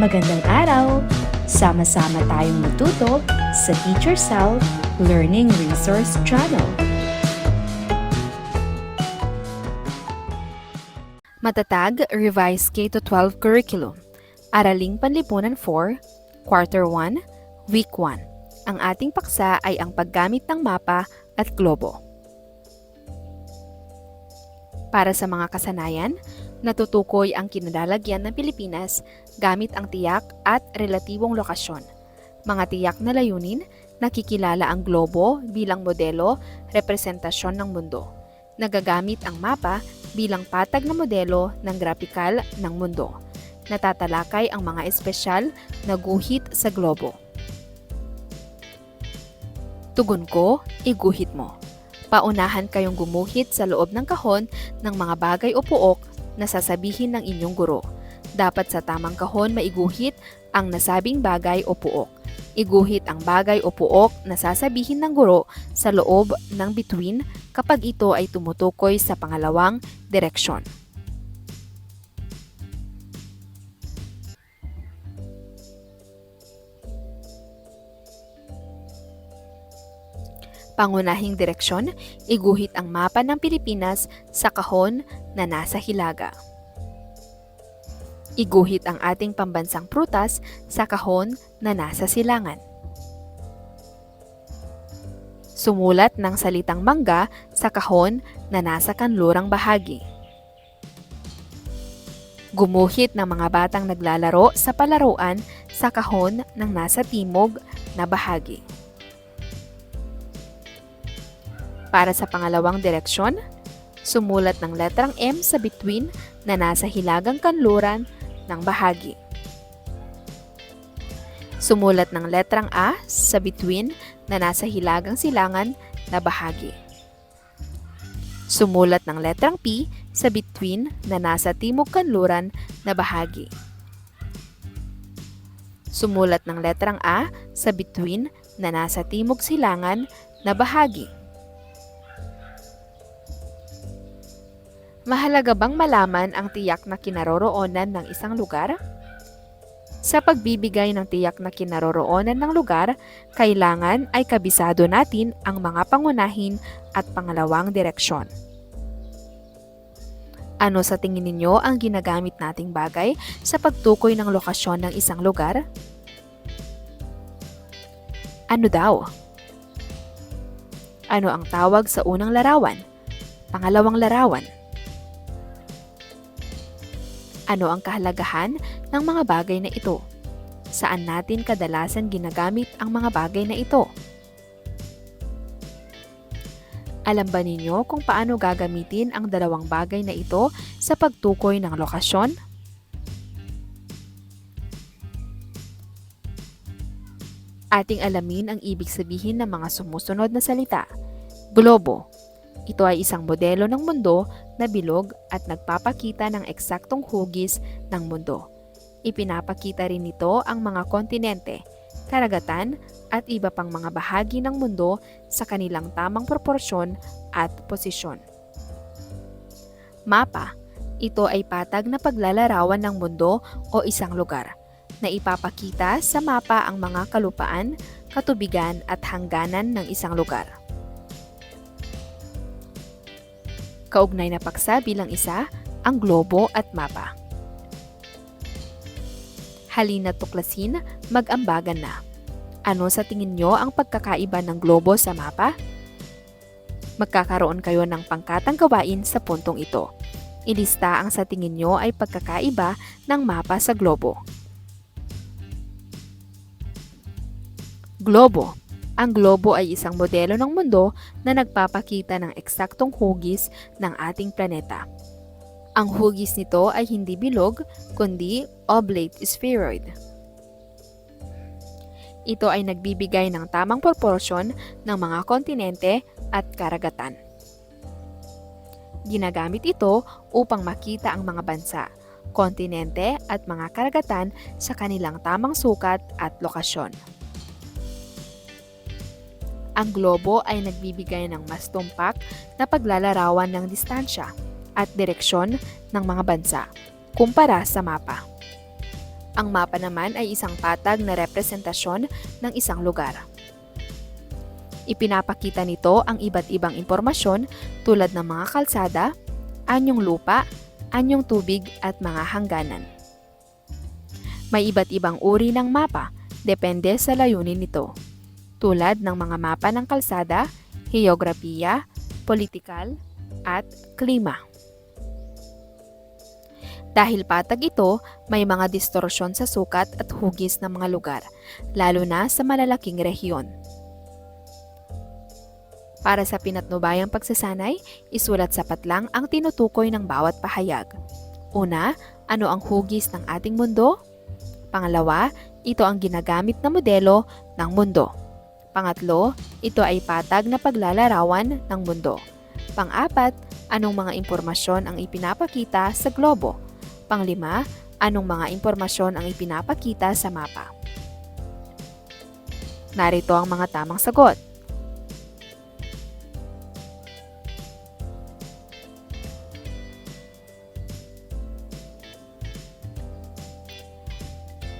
Magandang araw! Sama-sama tayong matuto sa Teacher Sal Learning Resource Channel. Matatag Revised K-12 Curriculum Araling Panlipunan 4, Quarter 1, Week 1 Ang ating paksa ay ang paggamit ng mapa at globo. Para sa mga kasanayan, natutukoy ang kinalalagyan ng Pilipinas gamit ang tiyak at relatibong lokasyon. Mga tiyak na layunin, nakikilala ang globo bilang modelo, representasyon ng mundo. Nagagamit ang mapa bilang patag na modelo ng grapikal ng mundo. Natatalakay ang mga espesyal na guhit sa globo. Tugon ko, iguhit mo. Paunahan kayong gumuhit sa loob ng kahon ng mga bagay o puok na sasabihin ng inyong guro. Dapat sa tamang kahon maiguhit ang nasabing bagay o puok. Iguhit ang bagay o puok na sasabihin ng guro sa loob ng bituin kapag ito ay tumutukoy sa pangalawang direksyon. Pangunahing direksyon, iguhit ang mapa ng Pilipinas sa kahon na nasa hilaga. Iguhit ang ating pambansang prutas sa kahon na nasa silangan. Sumulat ng salitang mangga sa kahon na nasa kanlurang bahagi. Gumuhit ng mga batang naglalaro sa palaruan sa kahon ng nasa timog na bahagi. Para sa pangalawang direksyon, sumulat ng letrang M sa bituin na nasa hilagang kanluran ng bahagi. Sumulat ng letrang A sa bituin na nasa hilagang silangan na bahagi. Sumulat ng letrang P sa bituin na nasa timog kanluran na bahagi. Sumulat ng letrang A sa bituin na nasa timog silangan na bahagi. Mahalaga bang malaman ang tiyak na kinaroroonan ng isang lugar? Sa pagbibigay ng tiyak na kinaroroonan ng lugar, kailangan ay kabisado natin ang mga pangunahin at pangalawang direksyon. Ano sa tingin ninyo ang ginagamit nating bagay sa pagtukoy ng lokasyon ng isang lugar? Ano daw? Ano ang tawag sa unang larawan? Pangalawang larawan? Ano ang kahalagahan ng mga bagay na ito? Saan natin kadalasan ginagamit ang mga bagay na ito? Alam ba ninyo kung paano gagamitin ang dalawang bagay na ito sa pagtukoy ng lokasyon? Ating alamin ang ibig sabihin ng mga sumusunod na salita. Globo. Ito ay isang modelo ng mundo na bilog at nagpapakita ng eksaktong hugis ng mundo. Ipinapakita rin nito ang mga kontinente, karagatan at iba pang mga bahagi ng mundo sa kanilang tamang proporsyon at posisyon. Mapa. Ito ay patag na paglalarawan ng mundo o isang lugar na ipapakita sa mapa ang mga kalupaan, katubigan at hangganan ng isang lugar. Kaugnay na paksa bilang isa, ang globo at mapa. Halina tuklasin, mag-ambagan na. Ano sa tingin nyo ang pagkakaiba ng globo sa mapa? Magkakaroon kayo ng pangkatang gawain sa puntong ito. Ilista ang sa tingin nyo ay pagkakaiba ng mapa sa globo. Globo ang globo ay isang modelo ng mundo na nagpapakita ng eksaktong hugis ng ating planeta. Ang hugis nito ay hindi bilog, kundi oblate spheroid. Ito ay nagbibigay ng tamang proporsyon ng mga kontinente at karagatan. Ginagamit ito upang makita ang mga bansa, kontinente at mga karagatan sa kanilang tamang sukat at lokasyon. Ang globo ay nagbibigay ng mas tumpak na paglalarawan ng distansya at direksyon ng mga bansa kumpara sa mapa. Ang mapa naman ay isang patag na representasyon ng isang lugar. Ipinapakita nito ang iba't ibang impormasyon tulad ng mga kalsada, anyong lupa, anyong tubig at mga hangganan. May iba't ibang uri ng mapa, depende sa layunin nito. Tulad ng mga mapa ng kalsada, heograpiya, politikal, at klima. Dahil patag ito, may mga distorsyon sa sukat at hugis ng mga lugar, lalo na sa malalaking rehiyon. Para sa pinatnubayang pagsasanay, isulat sapat lang ang tinutukoy ng bawat pahayag. Una, ano ang hugis ng ating mundo? Pangalawa, ito ang ginagamit na modelo ng mundo. Pangatlo, ito ay patag na paglalarawan ng mundo. Pang-apat, anong mga impormasyon ang ipinapakita sa globo? Panglima, anong mga impormasyon ang ipinapakita sa mapa? Narito ang mga tamang sagot.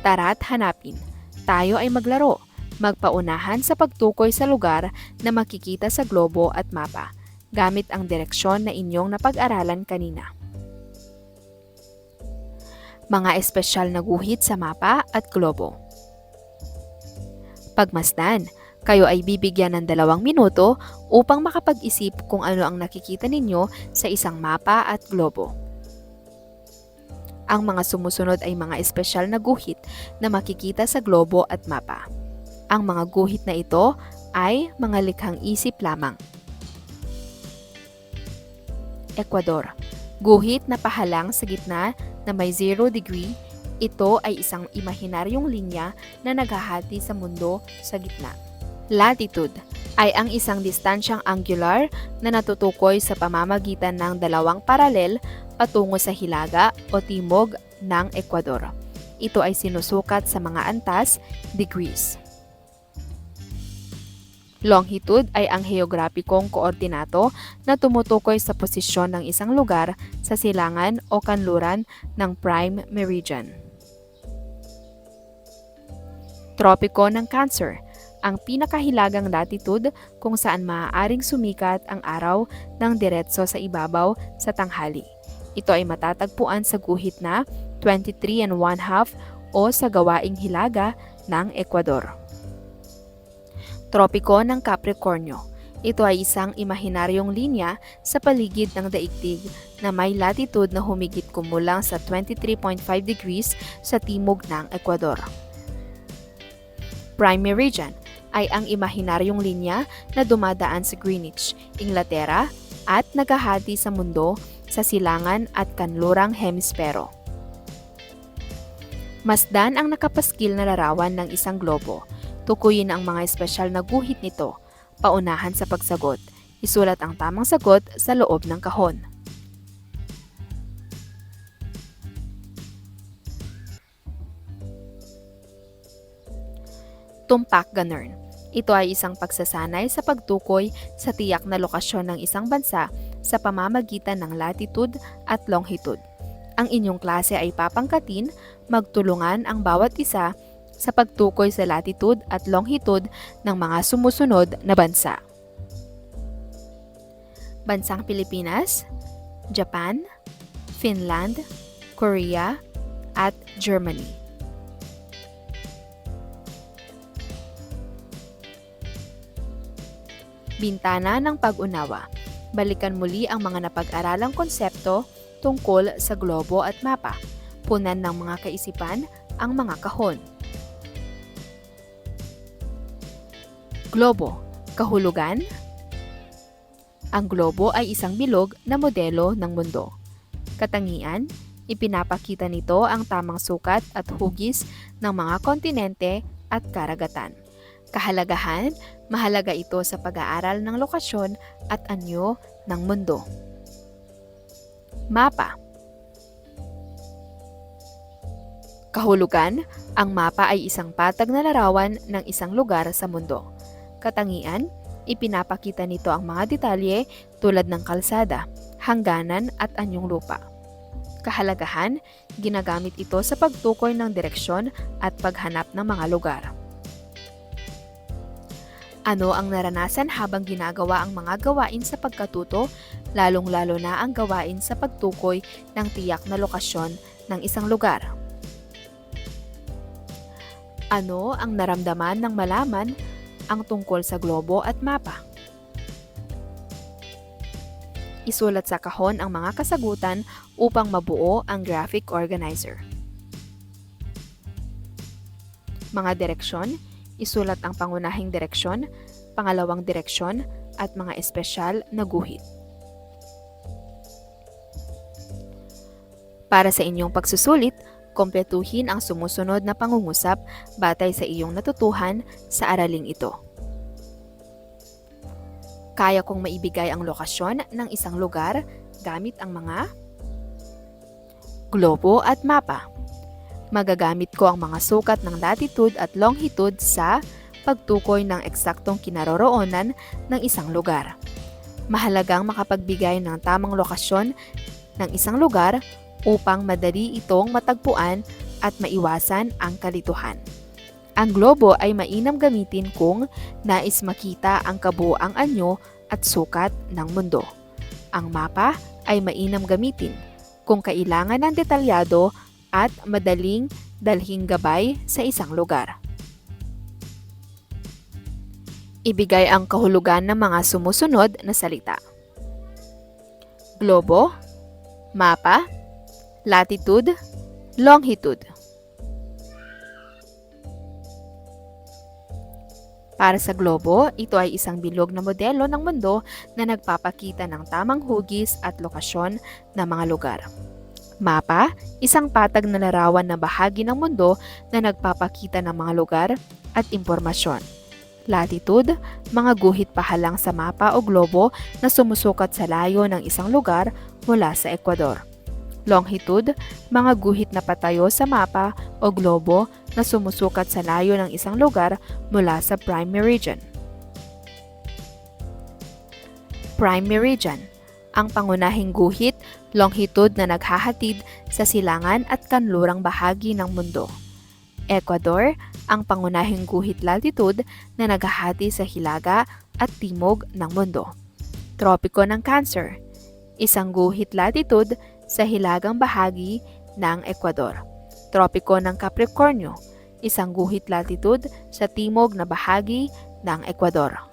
Tara't hanapin. Tayo ay maglaro. Magpaunahan sa pagtukoy sa lugar na makikita sa globo at mapa, gamit ang direksyon na inyong napag-aralan kanina. Mga espesyal na guhit sa mapa at globo. Pagmasdan, kayo ay bibigyan ng dalawang minuto upang makapag-isip kung ano ang nakikita ninyo sa isang mapa at globo. Ang mga sumusunod ay mga espesyal na guhit na makikita sa globo at mapa. Ang mga guhit na ito ay mga likhang isip lamang. Ecuador. Guhit na pahalang sa gitna na may 0 degree, ito ay isang imahinaryong linya na naghahati sa mundo sa gitna. Latitude ay ang isang distansyang angular na natutukoy sa pamamagitan ng dalawang paralel patungo sa hilaga o timog ng Ecuador. Ito ay sinusukat sa mga antas, degrees. Longitude ay ang heograpikong koordinato na tumutukoy sa posisyon ng isang lugar sa silangan o kanluran ng prime meridian. Tropiko ng Cancer ang pinakahilagang latitude kung saan maaaring sumikat ang araw ng diretso sa ibabaw sa tanghali. Ito ay matatagpuan sa guhit na 23 and 1 half o sa gawaing hilaga ng Ecuador. Tropiko ng Capricornio. Ito ay isang imahinaryong linya sa paligid ng daigdig na may latitude na humigit kumulang sa 23.5 degrees sa timog ng Ecuador. Prime Meridian ay ang imahinaryong linya na dumadaan sa Greenwich, Inglaterra at naghahati sa mundo sa silangan at kanlurang hemispero. Masdan ang nakapaskil na larawan ng isang globo. Tukuyin ang mga espesyal na guhit nito. Paunahan sa pagsagot. Isulat ang tamang sagot sa loob ng kahon. Tumpak Ganern. Ito ay isang pagsasanay sa pagtukoy sa tiyak na lokasyon ng isang bansa sa pamamagitan ng latitude at longitude. Ang inyong klase ay papangkatin, magtulungan ang bawat isa sa pagtukoy sa latitude at longitude ng mga sumusunod na bansa. Bansang Pilipinas, Japan, Finland, Korea, at Germany. Bintana ng Pag-unawa. Balikan muli ang mga napag-aralang konsepto tungkol sa globo at mapa. Punan ng mga kaisipan ang mga kahon. Globo, kahulugan. Ang globo ay isang bilog na modelo ng mundo. Katangian, ipinapakita nito ang tamang sukat at hugis ng mga kontinente at karagatan. Kahalagahan, mahalaga ito sa pag-aaral ng lokasyon at anyo ng mundo. Mapa Kahulugan, ang mapa ay isang patag na larawan ng isang lugar sa mundo. Katangian, ipinapakita nito ang mga detalye tulad ng kalsada, hangganan at anyong lupa. Kahalagahan, ginagamit ito sa pagtukoy ng direksyon at paghanap ng mga lugar. Ano ang naranasan habang ginagawa ang mga gawain sa pagkatuto, lalong-lalo na ang gawain sa pagtukoy ng tiyak na lokasyon ng isang lugar? Ano ang naramdaman ng malaman ang tungkol sa globo at mapa? Isulat sa kahon ang mga kasagutan upang mabuo ang graphic organizer. Mga direksyon, isulat ang pangunahing direksyon, pangalawang direksyon, at mga espesyal na guhit. Para sa inyong pagsusulit, kompletuhin ang sumusunod na pangungusap batay sa iyong natutuhan sa araling ito. Kaya kong maibigay ang lokasyon ng isang lugar gamit ang mga globo at mapa. Magagamit ko ang mga sukat ng latitude at longitude sa pagtukoy ng eksaktong kinaroroonan ng isang lugar. Mahalagang makapagbigay ng tamang lokasyon ng isang lugar upang madali itong matagpuan at maiwasan ang kalituhan. Ang globo ay mainam gamitin kung nais makita ang kabuuang anyo at sukat ng mundo. Ang mapa ay mainam gamitin kung kailangan ng detalyado at madaling dalhing gabay sa isang lugar. Ibigay ang kahulugan ng mga sumusunod na salita. Globo, mapa, latitude, longitude. Para sa globo, ito ay isang bilog na modelo ng mundo na nagpapakita ng tamang hugis at lokasyon ng mga lugar. Mapa, isang patag na larawan na bahagi ng mundo na nagpapakita ng mga lugar at impormasyon. Latitude, mga guhit pahalang sa mapa o globo na sumusukat sa layo ng isang lugar mula sa Ecuador. Longitude, mga guhit na patayo sa mapa o globo na sumusukat sa layo ng isang lugar mula sa prime meridian. Prime meridian, ang pangunahing guhit, longitude na naghahatid sa silangan at kanlurang bahagi ng mundo. Ecuador, ang pangunahing guhit latitude na naghahati sa hilaga at timog ng mundo. Tropiko ng Cancer, isang guhit latitude sa hilagang bahagi ng Ecuador. Tropiko ng Capricornio, isang guhit latitude sa timog na bahagi ng Ecuador.